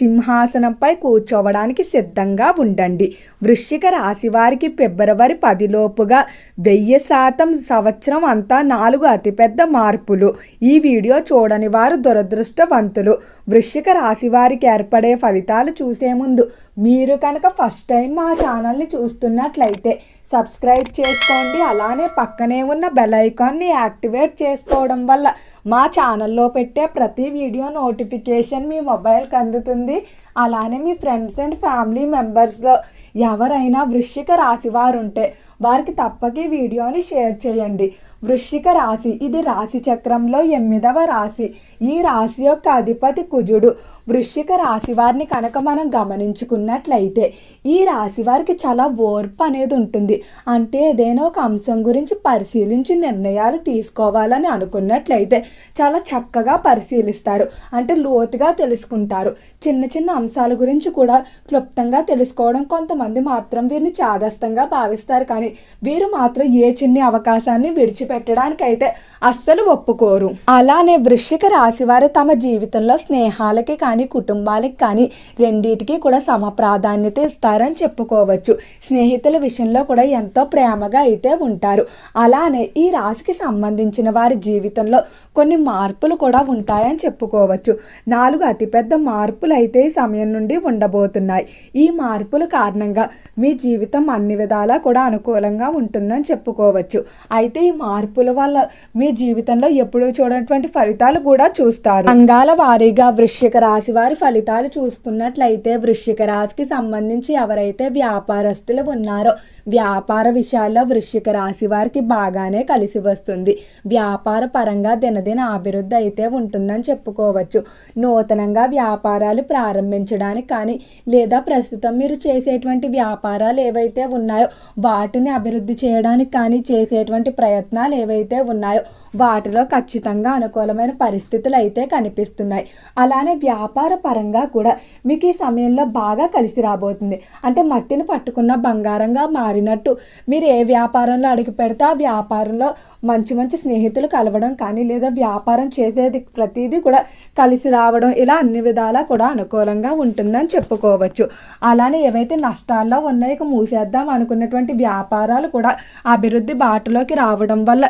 సింహాసనంపై కూర్చోవడానికి సిద్ధంగా ఉండండి. వృశ్చిక రాశి వారికి ఫిబ్రవరి పదిలోపుగా వెయ్యి శాతం సంవత్సరం అంతా నాలుగు అతిపెద్ద మార్పులు. ఈ వీడియో చూడని వారు దురదృష్టవంతులు. వృశ్చిక రాశి వారికి ఏర్పడే ఫలితాలు చూసే ముందు మీరు కనుక ఫస్ట్ టైం మా ఛానల్ని చూస్తున్నట్లయితే సబ్స్క్రైబ్ చేసుకోండి. అలానే పక్కనే ఉన్న బెల్ ఐకాన్ని యాక్టివేట్ చేసుకోవడం వల్ల మా ఛానల్లో పెట్టే ప్రతి వీడియో నోటిఫికేషన్ మీ మొబైల్కి అందుతుంది. అలానే మీ ఫ్రెండ్స్ అండ్ ఫ్యామిలీ మెంబర్స్లో ఎవరైనా వృశ్చిక రాశి వారు ఉంటే వారికి తప్పక ఈ వీడియోని షేర్ చేయండి. వృశ్చిక రాశి ఇది రాశి చక్రంలో ఎనిమిదవ రాశి. ఈ రాశి యొక్క అధిపతి కుజుడు. వృశ్చిక రాశి వారిని కనుక మనం గమనించుకున్నట్లయితే ఈ రాశి వారికి చాలా ఓర్పు అనేది ఉంటుంది. అంటే ఏదైనా ఒక అంశం గురించి పరిశీలించి నిర్ణయాలు తీసుకోవాలని అనుకున్నట్లయితే చాలా చక్కగా పరిశీలిస్తారు. అంటే లోతుగా తెలుసుకుంటారు. చిన్న చిన్న అంశాల గురించి కూడా క్లుప్తంగా తెలుసుకోవడం కొంతమంది మాత్రం వీరిని చాదస్తంగా భావిస్తారు. కానీ వీరు మాత్రం ఏ చిన్ని అవకాశాన్ని విడిచిపెట్టడానికైతే అస్సలు ఒప్పుకోరు. అలానే వృశ్చిక రాశి వారు తమ జీవితంలో స్నేహాలకి కానీ కుటుంబాలకి కానీ రెండింటికి కూడా సమ ప్రాధాన్యత ఇస్తారని చెప్పుకోవచ్చు. స్నేహితుల విషయంలో కూడా ఎంతో ప్రేమగా అయితే ఉంటారు. అలానే ఈ రాశికి సంబంధించిన వారి జీవితంలో కొన్ని మార్పులు కూడా ఉంటాయని చెప్పుకోవచ్చు. నాలుగు అతిపెద్ద మార్పులు అయితే ఈ సమయం నుండి ఉండబోతున్నాయి. ఈ మార్పుల కారణంగా మీ జీవితం అన్ని విధాలా కూడా అనుకూలంగా ఉంటుందని చెప్పుకోవచ్చు. అయితే ఈ మార్పుల వల్ల మీ జీవితంలో ఎప్పుడూ చూడనటువంటి ఫలితాలు కూడా చూస్తారు. రంగాల వారీగా వృశ్చిక రాశి వారి ఫలితాలు చూసుకున్నట్లయితే వృశ్చిక రాశికి సంబంధించి ఎవరైతే వ్యాపారస్తులు ఉన్నారో వ్యాపార విషయాల్లో వృశ్చిక రాశి వారికి బాగానే కలిసి వస్తుంది. వ్యాపార పరంగా దినదిన అభివృద్ధి అయితే ఉంటుందని చెప్పుకోవచ్చు. నూతనంగా వ్యాపారాలు ప్రారంభించడానికి కానీ లేదా ప్రస్తుతం మీరు చేసేటువంటి వ్యాపారాలు ఏవైతే ఉన్నాయో వాటిని అభివృద్ధి చేయడానికి కానీ చేసేటువంటి ప్రయత్నాలు ఏవైతే ఉన్నాయో వాటిలో ఖచ్చితంగా అనుకూలమైన పరిస్థితులు అయితే కనిపిస్తున్నాయి. అలానే వ్యాపార వ్యాపార పరంగా కూడా మీకు ఈ సమయంలో బాగా కలిసి రాబోతుంది. అంటే మట్టిని పట్టుకున్న బంగారంగా మారినట్టు మీరు ఏ వ్యాపారంలో అడుగు పెడితే ఆ వ్యాపారంలో మంచి మంచి స్నేహితులు కలవడం కానీ లేదా వ్యాపారం చేసేది ప్రతిదీ కూడా కలిసి రావడం ఇలా అన్ని విధాలా కూడా అనుకూలంగా ఉంటుందని చెప్పుకోవచ్చు. అలానే ఏవైతే నష్టాల్లో ఉన్నాయో మూసేద్దాం అనుకున్నటువంటి వ్యాపారాలు కూడా అభివృద్ధి బాటలోకి రావడం వల్ల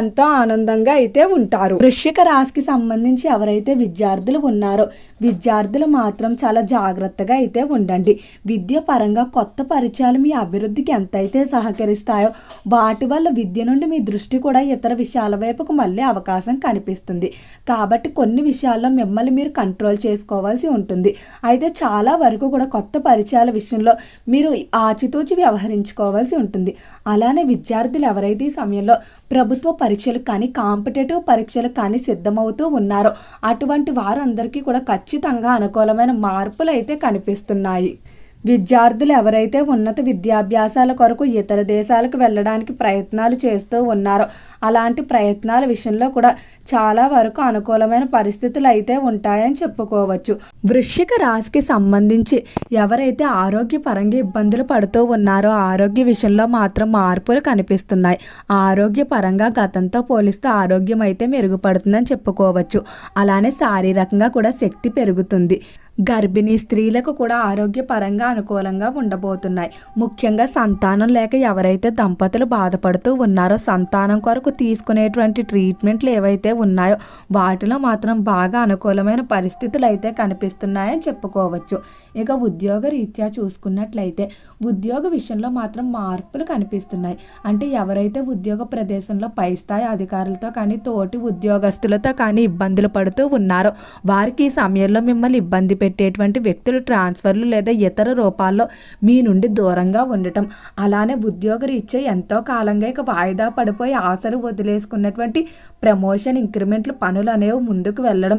ఎంతో ఆనందంగా అయితే ఉంటారు. వృశ్చిక రాశికి సంబంధించి ఎవరైతే విద్యార్థులు ఉన్నారో విద్యార్థులు మాత్రం చాలా జాగ్రత్తగా అయితే ఉండండి. విద్య పరంగా కొత్త పరిచయాలు మీ అభివృద్ధికి ఎంతైతే సహకరిస్తాయో వాటి వల్ల విద్య నుండి మీ దృష్టి కూడా ఇతర విషయాల వైపుకు మళ్ళీ అవకాశం కనిపిస్తుంది. కాబట్టి కొన్ని విషయాల్లో మిమ్మల్ని మీరు కంట్రోల్ చేసుకోవాల్సి ఉంటుంది. అయితే చాలా వరకు కూడా కొత్త పరిచయాల విషయంలో మీరు ఆచితూచి వ్యవహరించుకోవాల్సి ఉంటుంది. అలానే విద్యార్థులు ఎవరైతే ఈ సమయంలో ప్రభుత్వ పరీక్షలు కానీ కాంపిటేటివ్ పరీక్షలు కానీ సిద్ధమవుతూ ఉన్నారు. అటువంటి వారందరికీ కూడా ఖచ్చితంగా అనుకూలమైన మార్పులు అయితే కనిపిస్తున్నాయి. విద్యార్థులు ఎవరైతే ఉన్నత విద్యాభ్యాసాల కొరకు ఇతర దేశాలకు వెళ్ళడానికి ప్రయత్నాలు చేస్తూ ఉన్నారో అలాంటి ప్రయత్నాల విషయంలో కూడా చాలా వరకు అనుకూలమైన పరిస్థితులు అయితే ఉంటాయని చెప్పుకోవచ్చు. వృశ్చిక రాశికి సంబంధించి ఎవరైతే ఆరోగ్యపరంగా ఇబ్బందులు పడుతూ ఉన్నారో ఆరోగ్య విషయంలో మాత్రం మార్పులు కనిపిస్తున్నాయి. ఆరోగ్యపరంగా గతంతో పోలిస్తే ఆరోగ్యం అయితే మెరుగుపడుతుందని చెప్పుకోవచ్చు. అలానే శారీరకంగా కూడా శక్తి పెరుగుతుంది. గర్భిణీ స్త్రీలకు కూడా ఆరోగ్యపరంగా అనుకూలంగా ఉండబోతున్నాయి. ముఖ్యంగా సంతానం లేక ఎవరైతే దంపతులు బాధపడుతూ ఉన్నారో సంతానం కొరకు తీసుకునేటువంటి ట్రీట్మెంట్లు ఏవైతే ఉన్నాయో వాటిలో మాత్రం బాగా అనుకూలమైన పరిస్థితులు అయితే కనిపిస్తున్నాయని చెప్పుకోవచ్చు. ఇక ఉద్యోగ రీత్యా చూసుకున్నట్లయితే ఉద్యోగ విషయంలో మాత్రం మార్పులు కనిపిస్తున్నాయి. అంటే ఎవరైతే ఉద్యోగ ప్రదేశంలో పై స్థాయి అధికారులతో కానీ తోటి ఉద్యోగస్తులతో కానీ ఇబ్బందులు పడుతూ ఉన్నారో వారికి ఈ సమయంలో మిమ్మల్ని ఇబ్బంది పెట్టేటువంటి వ్యక్తులు ట్రాన్స్ఫర్లు లేదా ఇతర రూపాల్లో మీ నుండి దూరంగా ఉండటం అలానే ఉద్యోగ రీత్యా ఎంతో కాలంగా ఇక వాయిదా పడిపోయి ఆశలు వదిలేసుకున్నటువంటి ప్రమోషన్ ఇంక్రిమెంట్లు పనులు అనేవి ముందుకు వెళ్ళడం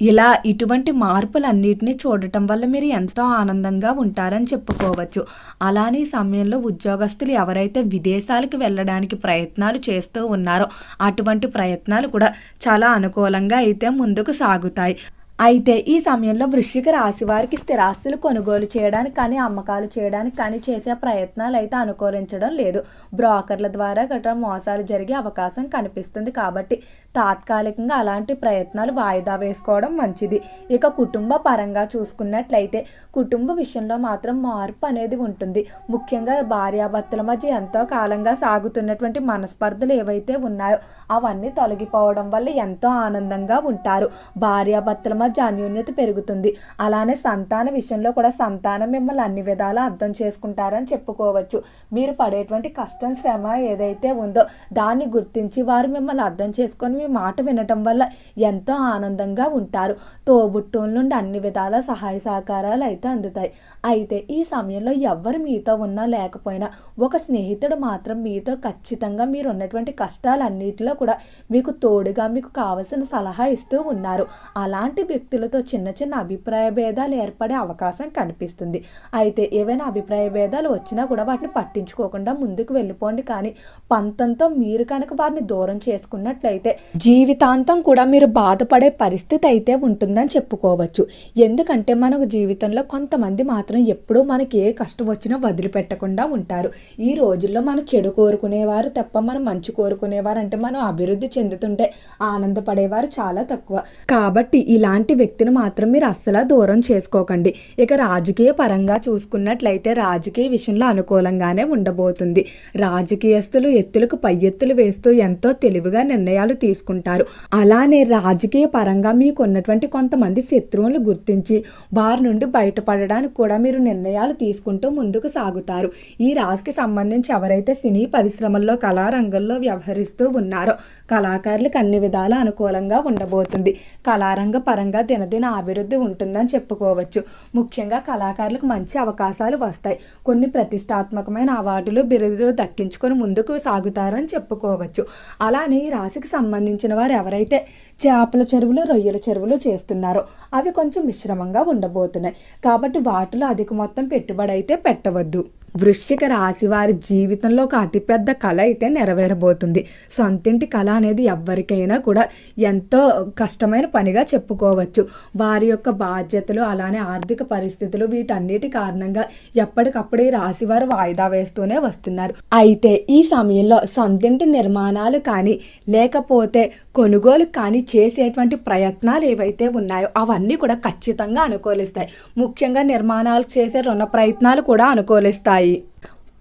ఇలా ఇటువంటి మార్పులన్నిటిని చూడటం వల్ల మీరు ఎంతో ఆనందంగా ఉంటారని చెప్పుకోవచ్చు. అలానే సమయంలో ఉద్యోగస్తులు ఎవరైతే విదేశాలకు వెళ్ళడానికి ప్రయత్నాలు చేస్తూ ఉన్నారో అటువంటి ప్రయత్నాలు కూడా చాలా అనుకూలంగా అయితే ముందుకు సాగుతాయి. అయితే ఈ సమయంలో వృశ్చిక రాశి వారికి స్థిరాస్తులు కొనుగోలు చేయడానికి కానీ అమ్మకాలు చేయడానికి కానీ చేసే ప్రయత్నాలు అయితే అనుకూలించడం లేదు. బ్రోకర్ల ద్వారా గట్రా మోసాలు జరిగే అవకాశం కనిపిస్తుంది కాబట్టి తాత్కాలికంగా అలాంటి ప్రయత్నాలు వాయిదా వేసుకోవడం మంచిది. ఇక కుటుంబ పరంగా చూసుకున్నట్లయితే కుటుంబ విషయంలో మాత్రం మార్పు అనేది ఉంటుంది. ముఖ్యంగా భార్యాభర్తల మధ్య ఎంతో కాలంగా సాగుతున్నటువంటి మనస్పర్ధలు ఏవైతే ఉన్నాయో అవన్నీ తొలగిపోవడం వల్ల ఎంతో ఆనందంగా ఉంటారు. భార్యాభర్తల మధ్య అన్యోన్యత పెరుగుతుంది. అలానే సంతాన విషయంలో కూడా సంతానం మిమ్మల్ని అన్ని విధాలా అర్థం చేసుకుంటారని చెప్పుకోవచ్చు. మీరు పడేటువంటి కష్టం శ్రమ ఏదైతే ఉందో దాన్ని గుర్తించి వారు మిమ్మల్ని అర్థం చేసుకొని మీ మాట వినటం వల్ల ఎంతో ఆనందంగా ఉంటారు. తోబుట్టువుల నుండి అన్ని విధాల సహాయ సహకారాలు అయితే అందుతాయి. అయితే ఈ సమయంలో ఎవ్వరు మీతో ఉన్నా లేకపోయినా ఒక స్నేహితుడు మాత్రం మీతో ఖచ్చితంగా మీరు ఉన్నటువంటి కష్టాలన్నిటిలో కూడా మీకు తోడుగా మీకు కావలసిన సలహా ఇస్తూ ఉన్నారు. అలాంటి వ్యక్తులతో చిన్న చిన్న అభిప్రాయ భేదాలు ఏర్పడే అవకాశం కనిపిస్తుంది. అయితే ఏవైనా అభిప్రాయ భేదాలు వచ్చినా కూడా వాటిని పట్టించుకోకుండా ముందుకు వెళ్ళిపోండి. కానీ పంతంతో మీరు కనుక వారిని దూరం చేసుకున్నట్లయితే జీవితాంతం కూడా మీరు బాధపడే పరిస్థితి అయితే ఉంటుందని చెప్పుకోవచ్చు. ఎందుకంటే మనకు జీవితంలో కొంతమంది మాత్రం మాత్రం ఎప్పుడూ మనకి ఏ కష్టం వచ్చినా వదిలిపెట్టకుండా ఉంటారు. ఈ రోజుల్లో మనం చెడు కోరుకునేవారు తప్ప మనం మంచి కోరుకునేవారు అంటే మనం అభివృద్ధి చెందుతుంటే ఆనందపడేవారు చాలా తక్కువ. కాబట్టి ఇలాంటి వ్యక్తిని మాత్రం మీరు అస్సలు దూరం చేసుకోకండి. ఇక రాజకీయ పరంగా చూసుకున్నట్లయితే రాజకీయ విషయంలో అనుకూలంగానే ఉండబోతుంది. రాజకీయస్తులు ఎత్తులకు పై ఎత్తులు వేస్తూ ఎంతో తెలివిగా నిర్ణయాలు తీసుకుంటారు. అలానే రాజకీయ పరంగా మీకు ఉన్నటువంటి కొంతమంది శత్రువులు గుర్తించి వారి నుండి బయటపడడానికి కూడా మీరు నిర్ణయాలు తీసుకుంటూ ముందుకు సాగుతారు. ఈ రాశికి సంబంధించి ఎవరైతే సినీ పరిశ్రమల్లో కళారంగంలో వ్యవహరిస్తూ ఉన్నారో కళాకారులకు అన్ని విధాల అనుకూలంగా ఉండబోతుంది. కళారంగ పరంగా దినదిన అభివృద్ధి ఉంటుందని చెప్పుకోవచ్చు. ముఖ్యంగా కళాకారులకు మంచి అవకాశాలు వస్తాయి. కొన్ని ప్రతిష్టాత్మకమైన అవార్డులు బిరుదులు దక్కించుకొని ముందుకు సాగుతారని చెప్పుకోవచ్చు. అలానే ఈ రాశికి సంబంధించిన వారు ఎవరైతే చేపల చెరువులు రొయ్యల చెరువులు చేస్తున్నారో అవి కొంచెం మిశ్రమంగా ఉండబోతున్నాయి. కాబట్టి వాటిలో అధిక మొత్తం పెట్టుబడి అయితే పెట్టవద్దు. వృశ్చిక రాశి వారి జీవితంలో ఒక అతిపెద్ద కళ అయితే నెరవేరబోతుంది. సొంతింటి కళ అనేది ఎవరికైనా కూడా ఎంతో కష్టమైన పనిగా చెప్పుకోవచ్చు. వారి యొక్క బాధ్యతలు అలానే ఆర్థిక పరిస్థితులు వీటన్నిటి కారణంగా ఎప్పటికప్పుడు ఈ రాశి వారు వాయిదా వేస్తూనే వస్తున్నారు. అయితే ఈ సమయంలో సొంతింటి నిర్మాణాలు కానీ లేకపోతే కొనుగోలు కానీ చేసేటువంటి ప్రయత్నాలు ఏవైతే ఉన్నాయో అవన్నీ కూడా ఖచ్చితంగా అనుకూలిస్తాయి. ముఖ్యంగా నిర్మాణాలు చేసే రుణ ప్రయత్నాలు కూడా అనుకూలిస్తాయి.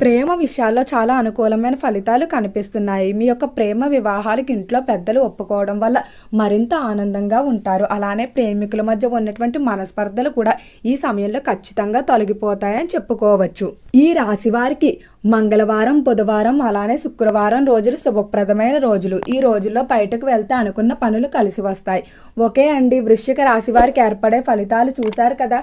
ప్రేమ విషయాల్లో చాలా అనుకూలమైన ఫలితాలు కనిపిస్తున్నాయి. మీ యొక్క ప్రేమ వివాహాలకు ఇంట్లో పెద్దలు ఒప్పుకోవడం వల్ల మరింత ఆనందంగా ఉంటారు. అలానే ప్రేమికుల మధ్య ఉన్నటువంటి మనస్పర్ధలు కూడా ఈ సమయంలో ఖచ్చితంగా తొలగిపోతాయని చెప్పుకోవచ్చు. ఈ రాశి వారికి మంగళవారం బుధవారం అలానే శుక్రవారం రోజులు శుభప్రదమైన రోజులు. ఈ రోజుల్లో బయటకు వెళ్తే అనుకున్న పనులు కలిసి వస్తాయి. ఓకే అండి వృశ్చిక రాశి వారికి ఏర్పడే ఫలితాలు చూశారు కదా?